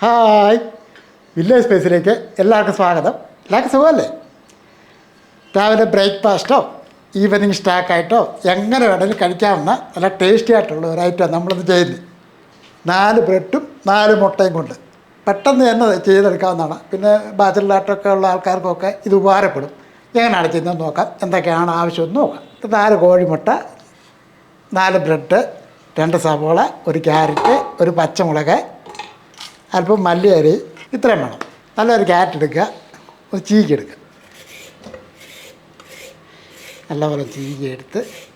Hi. Village സ്പേസിലേക്ക് എല്ലാവർക്കും സ്വാഗതം. എല്ലാവർക്കും സുഖമല്ലേ? രാവിലെ ബ്രേക്ക്ഫാസ്റ്റോ ഈവനിങ് സ്റ്റാക്കായിട്ടോ എങ്ങനെ വേണമെങ്കിലും കഴിക്കാവുന്ന നല്ല ടേസ്റ്റി ആയിട്ടുള്ള ഒരു ഐറ്റം നമ്മളിത് ചെയ്യുന്നത്. നാല് ബ്രെഡും നാല് മുട്ടയും കൊണ്ട്. പെട്ടെന്ന് തന്നെ ചെയ്തെടുക്കാവുന്നതാണ്. പിന്നെ ബാച്ചിലായിട്ടൊക്കെ ഉള്ള ആൾക്കാർക്കൊക്കെ ഇത് ഉപകാരപ്പെടും. എങ്ങനെയാണ് ചെയ്യുന്നത് നോക്കാം. എന്തൊക്കെയാണ് ആവശ്യമെന്ന് നോക്കാം. നാല് കോഴിമുട്ട നാല് ബ്രെഡ് രണ്ട് സവോള ഒരു ക്യാരറ്റ് ഒരു പച്ചമുളക് അല്പം മല്ലിയരി ഇത്രയും വേണം. നല്ലൊരു ക്യാരറ്റ് എടുക്കുക. ഒരു ചീക്കി എടുക്കുക. നല്ലപോലെ ചീകി എടുത്ത്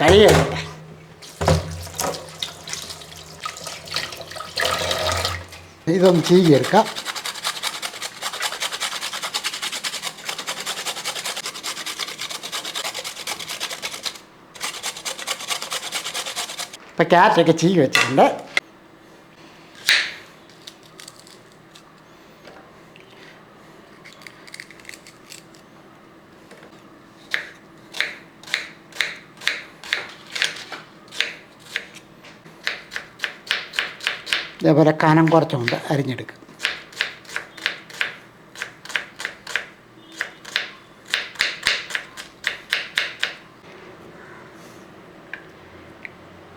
കഴിയട്ടെ ഇതൊന്ന് ചീകി എടുക്കാം. ഇപ്പം ക്യാരറ്റൊക്കെ ചീകി വെച്ചിട്ടുണ്ട്. ഇതേപോലെ കനം കുറച്ചുകൊണ്ട് അരിഞ്ഞെടുക്കുക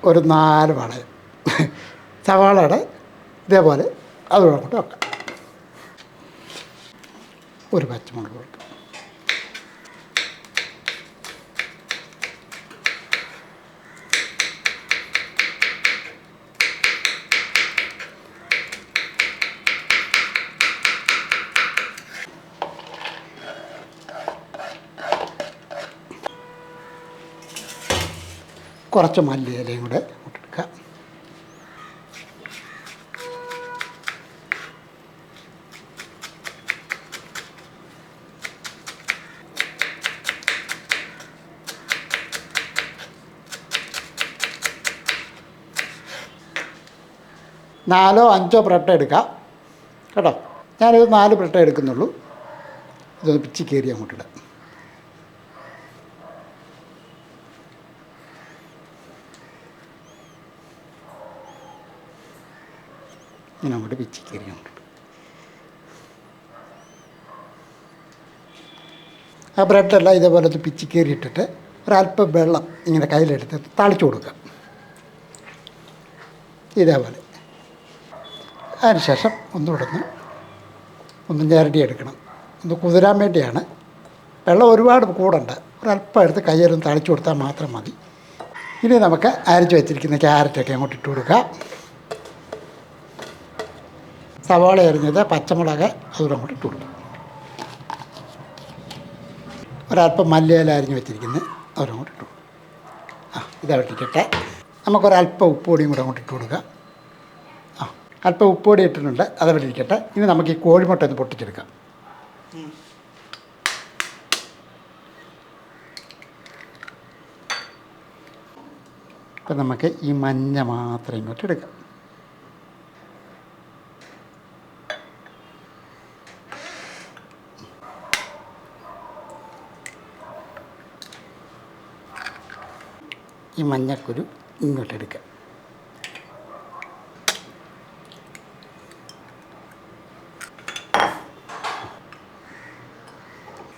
ഒരു നാല് വളയം സവാളയുടെ ഇതേപോലെ അതുകൂടെ കൊണ്ട് വെക്കാം. ഒരു പച്ചമുളക് കൊടുക്കാം കുറച്ച് മല്ലിയിലയും കൂടെ ഇട്ടെടുക്കുക നാലോ അഞ്ചോ ബ്രെഡ് എടുക്കാം. കേട്ടോ? ഞാനിത് നാല് ബ്രെഡ് എടുക്കുന്നുള്ളൂ. ഇതൊന്ന് പിച്ചി കയറി അങ്ങോട്ടിടാം ഇങ്ങനെ അങ്ങോട്ട് പിച്ചി കയറിയുണ്ട് ആ ബ്രെഡെല്ലാം ഇതേപോലെ ഒന്ന് പിച്ചി കയറിയിട്ടിട്ട് ഒരല്പം വെള്ളം ഇങ്ങനെ കയ്യിലെടുത്ത് തളിച്ചു കൊടുക്കുക. ഇതേപോലെ. അതിനുശേഷം ഒന്നുകൂടെ ഒന്ന് ഒന്ന് ഞരടി എടുക്കണം. ഒന്ന് കുതിരാൻ വേണ്ടിയാണ്. വെള്ളം ഒരുപാട് കൂടണ്ട. ഒരല്പം എടുത്ത് കയ്യിലൊന്ന് തളിച്ചു കൊടുത്താൽ മാത്രം മതി. ഇനി നമുക്ക് അരച്ച് വെച്ചിരിക്കുന്ന ക്യാരറ്റൊക്കെ അങ്ങോട്ട് ഇട്ട് കൊടുക്കുക സവാള എറിഞ്ഞത് പച്ചമുളക് അതുകൂടെ കൂടി ഇട്ട് കൊടുക്കും ഒരല്പം മല്ലിയില അരിഞ്ഞ് വെച്ചിരിക്കുന്നത് അവരങ്ങോട്ട് ഇട്ട് കൊടുക്കും ആ ഇതവിടെ ഇരിക്കട്ടെ നമുക്കൊരല്പം ഉപ്പുപൊടിയും കൂടെ അങ്ങോട്ട് ഇട്ട് കൊടുക്കുക ആ അല്പം ഉപ്പുപൊടി ഇട്ടിട്ടുണ്ട് അതവിടെ ഇരിക്കട്ടെ ഇനി നമുക്ക് ഈ കോഴിമുട്ട ഒന്ന് പൊട്ടിച്ചെടുക്കാം. ഇപ്പം നമുക്ക് ഈ മഞ്ഞ മാത്രം ഇങ്ങോട്ട് എടുക്കാം. ഈ മഞ്ഞക്കുരു ഇങ്ങോട്ട് എടുക്കുക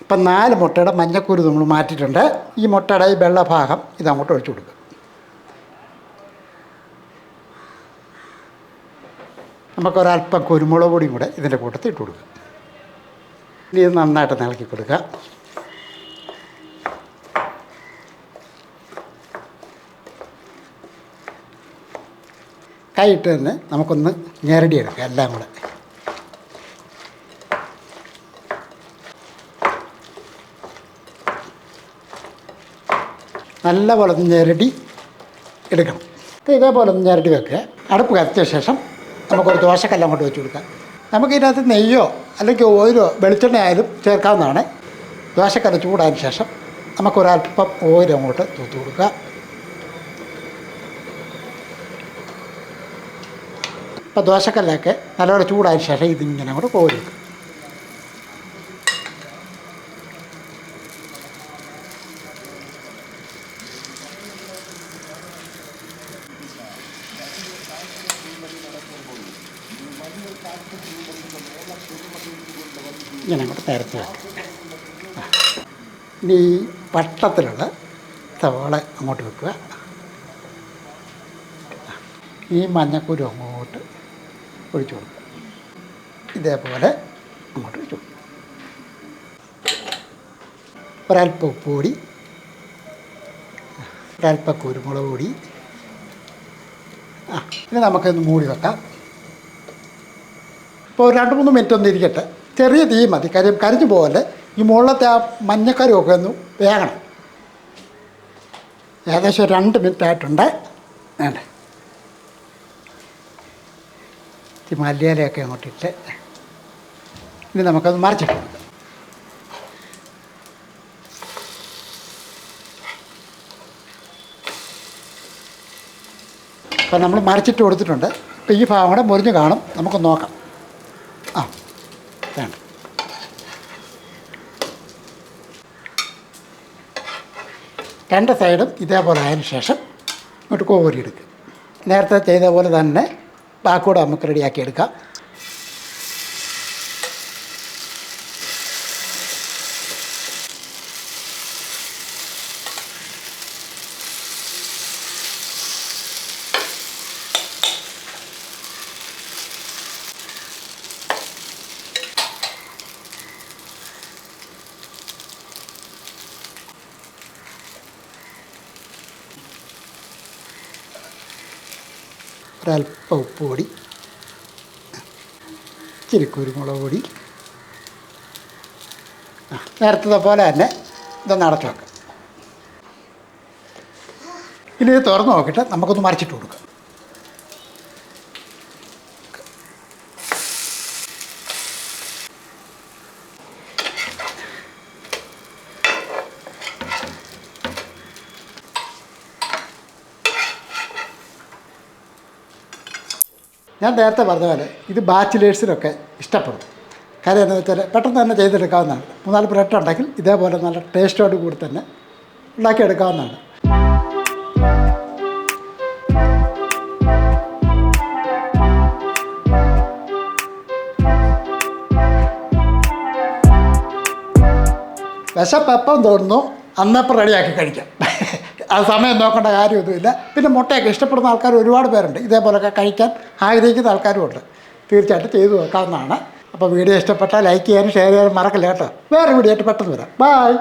ഇപ്പം നാല് മുട്ടയുടെ മഞ്ഞക്കുരു നമ്മൾ മാറ്റിയിട്ടുണ്ട്. ഈ മുട്ടയുടെ ഈ വെള്ളഭാഗം ഇത് അങ്ങോട്ട് ഒഴിച്ചു കൊടുക്കുക നമുക്കൊരല്പം കുരുമുളക് പൊടിയും കൂടെ ഇതിന്റെ കൂട്ടത്തിൽ ഇട്ട് കൊടുക്കുക ഇത് നന്നായിട്ട് ഇളക്കി കൊടുക്കുക കൈയിട്ട് തന്നെ നമുക്കൊന്ന് ഞെരടിയെടുക്കാം എല്ലാം കൂടെ. നല്ല പോലെ ഞെരടി എടുക്കണം. ഇത് ഇതേപോലെ ഒന്ന് ഞെരടി വെക്കുക. അടുപ്പ് കത്തിയ ശേഷം നമുക്കൊരു ദോശക്കല്ല അങ്ങോട്ട് വെച്ച് കൊടുക്കാം. നമുക്ക് ഇതിനകത്ത് നെയ്യോ അല്ലെങ്കിൽ ഓയിലോ വെളിച്ചെണ്ണ ആയാലും ചേർക്കാവുന്നതാണ്. ദോശക്കല്ല ചൂടായതിന് ശേഷം നമുക്കൊരല്പം ഓയിൽ അങ്ങോട്ട് തൂത്ത് കൊടുക്കുക. ഇപ്പോൾ ദോശക്കല്ലൊക്കെ നല്ലപോലെ ചൂടായ ശേഷം ഇതിങ്ങനെ കൂടെ കോരി വെക്കും. ഇങ്ങനെ കൂടെ നേരത്തെ വെക്കാം. ഇനി പട്ടത്തിലുള്ള തവളെ അങ്ങോട്ട് വെക്കുക. ഈ മഞ്ഞക്കുരു അങ്ങോട്ട് ഒഴിച്ചു കൊടുക്കുക ഇതേപോലെ അങ്ങോട്ട് ഒഴിച്ചു കൊടുക്കുക ഒരല്പം ഉപ്പ് പൊടി ഒരല്പം കുരുമുളക് പൊടി. ആ ഇനി നമുക്കൊന്ന് മൂടി വെക്കാം. ഇപ്പോൾ രണ്ട് മൂന്ന് മിനിറ്റ് ഒന്ന് ഇരിക്കട്ടെ. ചെറിയ തീ മതി. കാര്യം കരിഞ്ഞു പോകല്ലേ. ഈ മുകളിലത്തെ ആ മഞ്ഞക്കറിയൊക്കെ ഒന്ന് വേകണം. ഏകദേശം രണ്ട് മിനിറ്റ് ആയിട്ടുണ്ട്. വേണ്ടേ? ഈ മല്ലിയിലയൊക്കെ അങ്ങോട്ടിട്ട്. ഇനി നമുക്കത് മറിച്ചിട്ട് അപ്പം നമ്മൾ മറിച്ചിട്ട് കൊടുത്തിട്ടുണ്ട്. അപ്പോൾ ഈ ഭാഗം കൂടെ മുറിഞ്ഞ് കാണും. നമുക്ക് നോക്കാം. ആ വേണ്ട. രണ്ട് സൈഡും ഇതേപോലെ ആയതിനു ശേഷം ഇങ്ങോട്ട് കോരിയെടുക്കുക. നേരത്തെ ചെയ്ത പോലെ തന്നെ ബാക്കൂടെ നമുക്ക് റെഡിയാക്കി എടുക്കാം ഒരല്പം ഉപ്പ് പൊടി ഇച്ചിരി കുരുമുളക് പൊടി. ആ നേരത്തെ പോലെ തന്നെ ഇതൊന്ന് അടച്ചു വെക്കാം. ഇനി തുറന്ന് നോക്കിയിട്ട് നമുക്കൊന്ന് മറിച്ചിട്ട് കൊടുക്കാം. ഞാൻ നേരത്തെ പറഞ്ഞ പോലെ ഇത് ബാച്ചിലേഴ്സിനൊക്കെ ഇഷ്ടപ്പെടും. കാര്യം എന്താണെന്ന് വെച്ചാൽ പെട്ടെന്ന് തന്നെ ചെയ്തെടുക്കാവുന്നതാണ്. മൂന്നാൽ ബ്രെഡ് ഉണ്ടെങ്കിൽ ഇതേപോലെ നല്ല ടേസ്റ്റോട് കൂടി തന്നെ ഉണ്ടാക്കിയെടുക്കാവുന്നതാണ്. വിശപ്പെപ്പം തോന്നുന്നു അന്നപ്പം റെഡിയാക്കി കഴിക്കാം. അത് സമയം നോക്കേണ്ട കാര്യമൊന്നുമില്ല. പിന്നെ മുട്ടയൊക്കെ ഇഷ്ടപ്പെടുന്ന ആൾക്കാർ ഒരുപാട് പേരുണ്ട്. ഇതേപോലെയൊക്കെ കഴിക്കാൻ ആഗ്രഹിക്കുന്ന ആൾക്കാരുമുണ്ട്. തീർച്ചയായിട്ടും ചെയ്തു നോക്കാവുന്നതാണ്. അപ്പോൾ വീഡിയോ ഇഷ്ടപ്പെട്ടാൽ ലൈക്ക് ചെയ്യാനും ഷെയർ ചെയ്യാനും മറക്കില്ല കേട്ടോ. വേറെ വീഡിയോ ആയിട്ട് പെട്ടെന്ന് വരാം. ബായ്